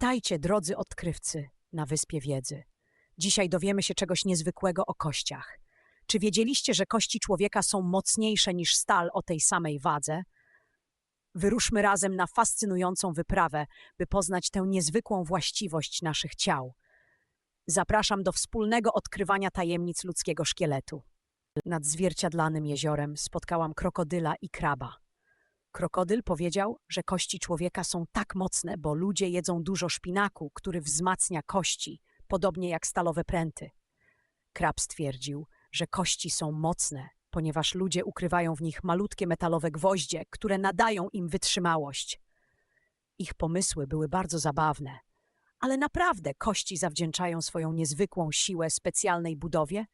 Witajcie, drodzy odkrywcy na Wyspie Wiedzy. Dzisiaj dowiemy się czegoś niezwykłego o kościach. Czy wiedzieliście, że kości człowieka są mocniejsze niż stal o tej samej wadze? Wyruszmy razem na fascynującą wyprawę, by poznać tę niezwykłą właściwość naszych ciał. Zapraszam do wspólnego odkrywania tajemnic ludzkiego szkieletu. Nad zwierciadlanym jeziorem spotkałam krokodyla i kraba. Krokodyl powiedział, że kości człowieka są tak mocne, bo ludzie jedzą dużo szpinaku, który wzmacnia kości, podobnie jak stalowe pręty. Krab stwierdził, że kości są mocne, ponieważ ludzie ukrywają w nich malutkie metalowe gwoździe, które nadają im wytrzymałość. Ich pomysły były bardzo zabawne, ale naprawdę kości zawdzięczają swoją niezwykłą siłę specjalnej budowie,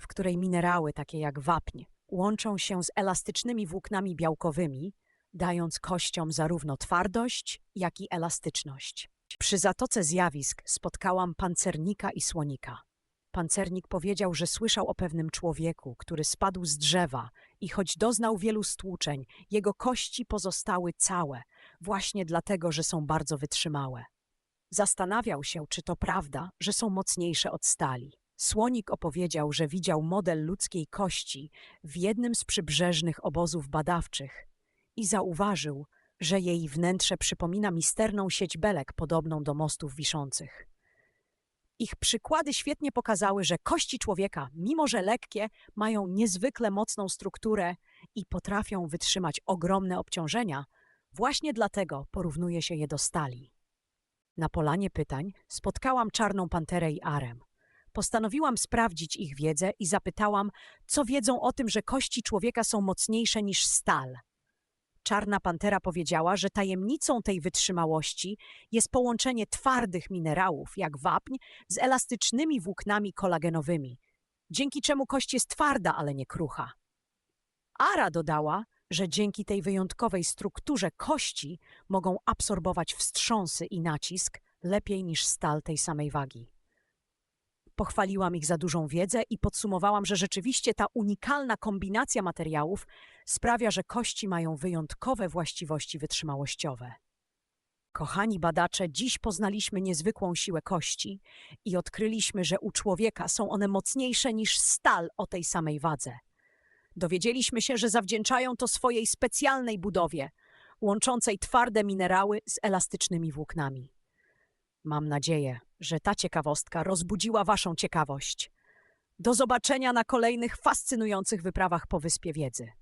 w której minerały takie jak wapń łączą się z elastycznymi włóknami białkowymi, dając kościom zarówno twardość, jak i elastyczność. Przy zatoce zjawisk spotkałam pancernika i słonika. Pancernik powiedział, że słyszał o pewnym człowieku, który spadł z drzewa i choć doznał wielu stłuczeń, jego kości pozostały całe, właśnie dlatego, że są bardzo wytrzymałe. Zastanawiał się, czy to prawda, że są mocniejsze od stali. Słonik opowiedział, że widział model ludzkiej kości w jednym z przybrzeżnych obozów badawczych i zauważył, że jej wnętrze przypomina misterną sieć belek podobną do mostów wiszących. Ich przykłady świetnie pokazały, że kości człowieka, mimo że lekkie, mają niezwykle mocną strukturę i potrafią wytrzymać ogromne obciążenia, właśnie dlatego porównuje się je do stali. Na polanie pytań spotkałam czarną panterę i arem. Postanowiłam sprawdzić ich wiedzę i zapytałam, co wiedzą o tym, że kości człowieka są mocniejsze niż stal. Czarna pantera powiedziała, że tajemnicą tej wytrzymałości jest połączenie twardych minerałów, jak wapń, z elastycznymi włóknami kolagenowymi, dzięki czemu kość jest twarda, ale nie krucha. Ara dodała, że dzięki tej wyjątkowej strukturze kości mogą absorbować wstrząsy i nacisk lepiej niż stal tej samej wagi. Pochwaliłam ich za dużą wiedzę i podsumowałam, że rzeczywiście ta unikalna kombinacja materiałów sprawia, że kości mają wyjątkowe właściwości wytrzymałościowe. Kochani badacze, dziś poznaliśmy niezwykłą siłę kości i odkryliśmy, że u człowieka są one mocniejsze niż stal o tej samej wadze. Dowiedzieliśmy się, że zawdzięczają to swojej specjalnej budowie, łączącej twarde minerały z elastycznymi włóknami. Mam nadzieję, że ta ciekawostka rozbudziła Waszą ciekawość. Do zobaczenia na kolejnych fascynujących wyprawach po Wyspie Wiedzy.